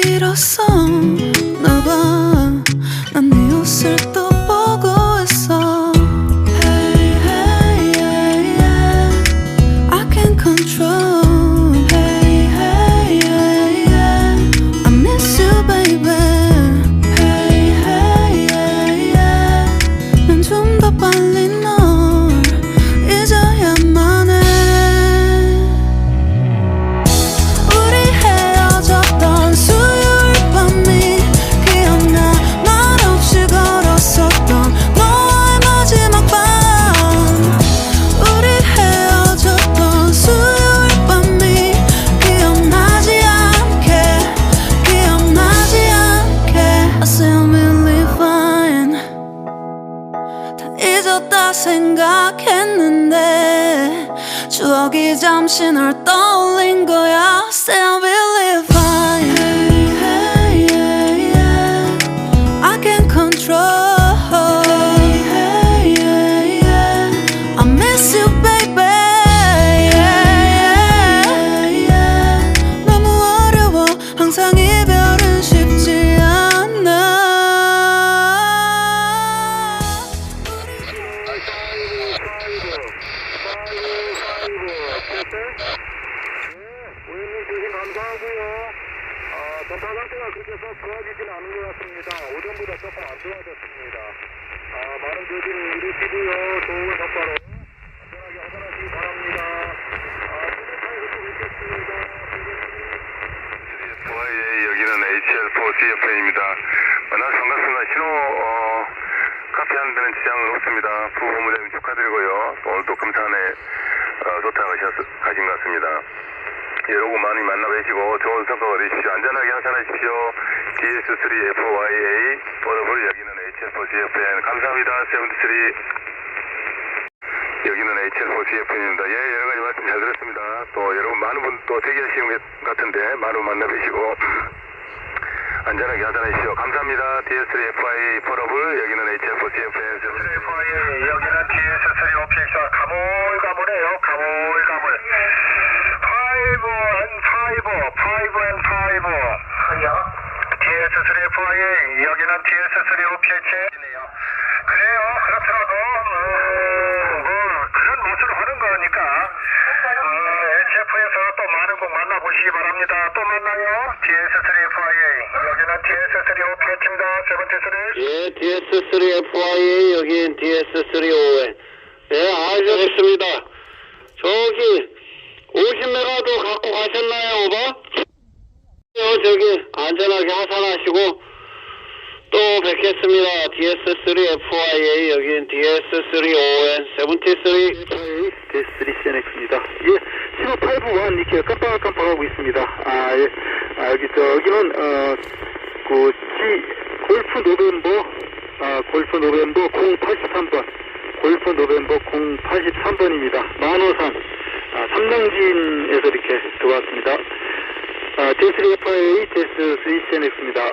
길었어 추억이 잠시 널 떠올린 거야 전파 상태가 그렇게 썩 좋아지진 않은 것 같습니다. 오전보다 조금 안 좋아졌습니다. 아, 많은 조심히 이루시고요. 좋은 성과로 안전하게 하산하시기 바랍니다. 아, 수고하셨고 뵙겠습니다. YA 여기는 HL4CFA입니다. 만나서 반갑습니다. 신호 어, 카페 하는 데는 지장은 없습니다. 부부모님 축하드리고요. 또 오늘 또 금산에 어, 도착하셨 가신 것 같습니다. 여러분 많이 만나 뵈시고 좋은 성과 얻으십시오. 안전하게 하산하십시오. DS3FYA 버러블 여기는 HL4CFN 감사합니다. 73 여기는 HL4CF입니다. 예, 여러 가지 말씀 잘 들었습니다. 또 여러분 많은 분 또 대기하시는 것 같은데 많은 분 만나 뵈시고 안전하게 하산하십시오. 감사합니다. DS3FI 폴업을 여기는 HL4CFN FIA 여기는 DS3 오피엑스와 가물가물해요. 가물가물. 5 and 5, 5 and 5. 아니야. DS3 FIA 여기는 DS3 오피엑스이네요. 그래요. 그렇더라도 음, 뭐 그런 맛으로 하는 거니까. 음, HF에서 또 많은 곡 만나보시기 바랍니다. 또 만나요. DS3 FIA 여기는 DS3 오피엑스입니다. 73. 예, DS3FIA, 여긴 DS3ON. 예, 알겠습니다. 저기, 50메가도 갖고 가셨나요, 오바? 요, 저기, 안전하게 하산하시고, 또 뵙겠습니다. DS3FIA, 여긴 DS3ON, 73. DS3CNX입니다. 예, 1581 이렇게 깜빡깜빡하고 있습니다. 아, 예. 아, 여기, 저, 여기는, 어, 그, G, 골프 노벤버, 아, 골프 노벤버 083번, 골프 노벤버 083번입니다. 만호산, 아, 삼성진에서 이렇게 들어왔습니다. 아, DS3FA, DS3CNX입니다.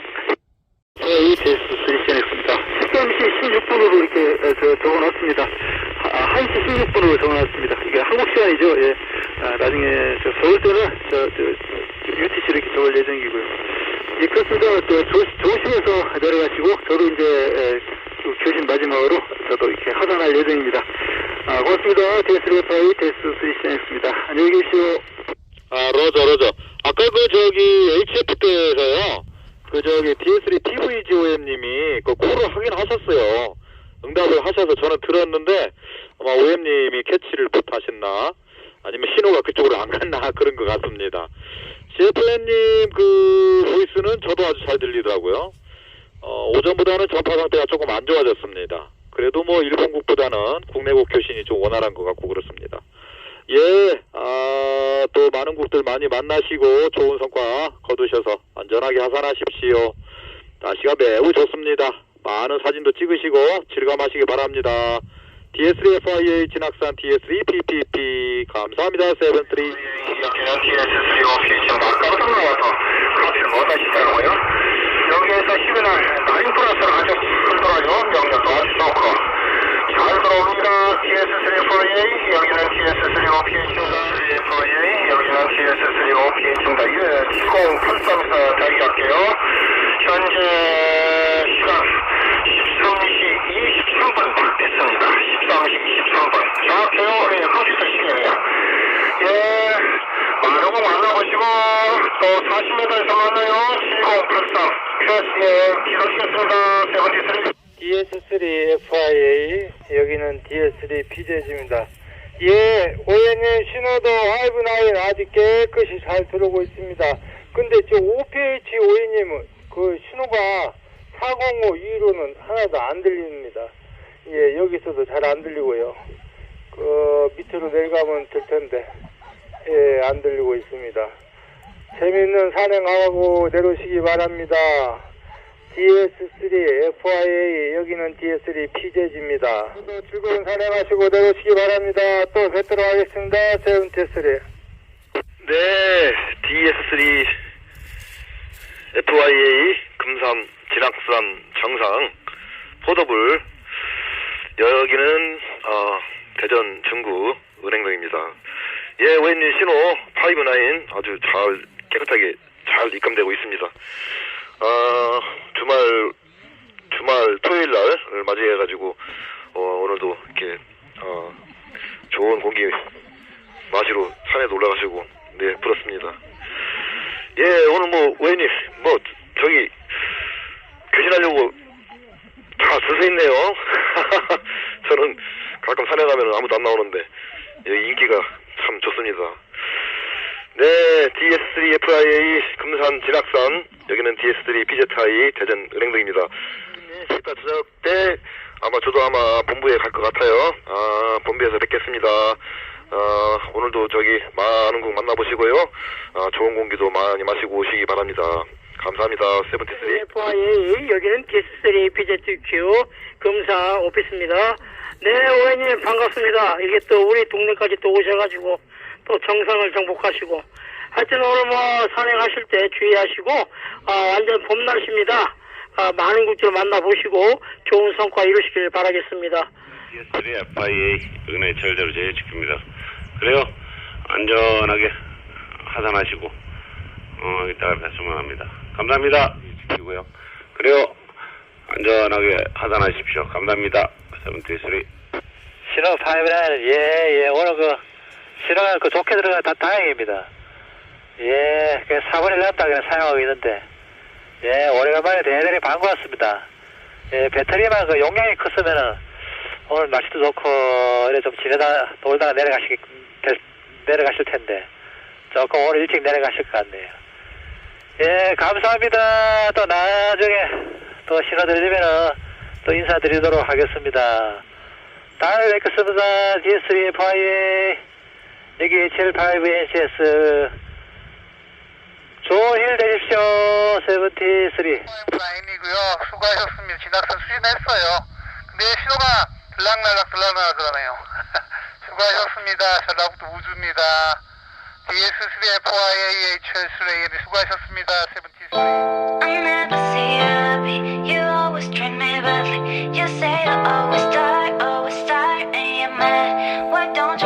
FA, DS3CNX입니다. 13시 16분으로 이렇게 어, 저, 적어놨습니다. 아, 1시 16분으로 적어놨습니다. 이게 한국 시간이죠. 예. 아, 나중에 저 서울 때는 저, 저, 저 UTC로 이렇게 적을 예정이고요. 예, 그렇습니다. 저, 조, 조심해서 내려가시고, 저도 이제, 에, 그 교신 마지막으로 저도 이렇게 하산할 예정입니다. 아, 고맙습니다. DS3FI, DS3CNX입니다. 안녕히 계십시오. 아, 로저, 로저. 아까 그 저기 HF 때에서요. 그 저기 DS3 TVGOM님이 그 콜을 하긴 하셨어요. 응답을 하셔서 저는 들었는데 아마 OM님이 캐치를 못하셨나 아니면 신호가 그쪽으로 안 갔나 그런 것 같습니다. CFN님 그 보이스는 저도 아주 잘 들리더라고요. 어, 오전보다는 전파 상태가 조금 안 좋아졌습니다. 그래도 뭐 일본국보다는 국내국 교신이 좀 원활한 것 같고 그렇습니다. 예, 아, 또 많은 국들 많이 만나시고 좋은 성과 거두셔서 안전하게 하산하십시오. 날씨가 매우 좋습니다. 많은 사진도 찍으시고 즐감하시기 바랍니다. DS3FIA 진학산 DS3PPP 감사합니다. 73. 여기는 DS3 오피스 아까부터 나와서 카피를 못하시더라고요. 여기에서 시그널 라인 플러스를 아주 명령도 아주 좋고 잘 들어옵니다. DS3FIA 여기는 DS3 오피스입니다. FIA 여기는 DS3 오피스입니다. 예, 7083에서 대기할게요. 현재 시간 13시 23분 됐습니다. 13시 23분. 정확해요. 예, 컴퓨터 시계네요. 예, 마루고 만나보시고 또 40m에서 만나요. 7083. QS에 기다리겠습니다. 73. DS3 FIA 여기는 DS3 PJ입니다. 예, 오해님 신호도 하이브 나인 아직 깨끗이 잘 들어오고 있습니다. 근데 저 OPH 오해님은 그 신호가 405 2로는 하나도 안 들립니다. 예, 여기서도 잘 안 들리고요. 그 밑으로 내려가면 될 텐데 예, 안 들리고 있습니다. 재밌는 산행하고 내려오시기 바랍니다. DS3 FIA 여기는 DS3 PJ입니다. 즐거운 산행하시고 내려오시기 바랍니다. 또 뵙도록 하겠습니다. 세븐테스리. 네, DS3 FYA 금산 진학산 정상 포더블 여기는 어, 대전 중구 은행동입니다. 예, 웬님 신호 5-9 아주 잘 깨끗하게 잘 입감되고 있습니다. 어, 주말 주말 토요일 날을 맞이해 가지고 어, 오늘도 이렇게 어, 좋은 공기 마시러 산에도 올라가시고 네 부럽습니다. 예 오늘 뭐 웨이님 뭐 저기 교신하려고 다줄서 있네요. 저는 가끔 산에 가면 아무도 안 나오는데 여기 인기가 참 좋습니다. 네 DS3 FIA 금산 진학산 여기는 DS3 PZI 대전 은행동입니다. 네, 이따 저녁 때 아마 저도 아마 본부에 갈 것 같아요. 아 본부에서 뵙겠습니다. 어, 오늘도 저기 많은 곡 만나보시고요. 어, 좋은 공기도 많이 마시고 오시기 바랍니다. 감사합니다. 세븐티스리. FIA 여기는 DS3 PZQ 금사 오피스입니다. 네, 오해님 반갑습니다. 이게 또 우리 동네까지 또 오셔가지고 또 정상을 정복하시고 하여튼 오늘 뭐 산행하실 때 주의하시고 아, 완전 봄 날씨입니다. 아, 많은 국들 만나보시고 좋은 성과 이루시길 바라겠습니다. DS3 FIA 여기는 절대로 제일 지킵니다. 그래요. 안전하게 하산하시고 어 이따가 뵀으면 합니다. 감사합니다. 지키고요. 그래요. 안전하게 하산하십시오. 감사합니다. 세븐티쓰리. 신호 파이브라인 예, 예. 오늘 그 신호가 그 좋게 들어가 다 다행입니다. 예, 그 4분의 1 남다 그냥 사용하고 있는데 예, 오래간만에 대단히 반가웠습니다. 예, 배터리만 그 용량이 컸으면은 오늘 날씨도 좋고 이래 좀 지내다 놀다가 내려가시 내려가실 텐데 조금 오늘 일찍 내려가실 것 같네요. 예, 감사합니다. 또 나중에 또 신호 드리면은 또 인사드리도록 하겠습니다. 다음에 뵙겠습니다. DS3 FIA 여기 HL5NCS 조힐 되십시오. 73. 라인이고요. 수고하셨습니다. 진학선 수신했어요. 근데 신호가 들락날락 들락날락 그러네요. 수고하셨습니다. 전라북도 우주입니다. DS3FYAHS 레이니 수고하셨습니다. 73. I never see you happy. You always treat me badly. You say you always die, always die, and you're mad. Why don't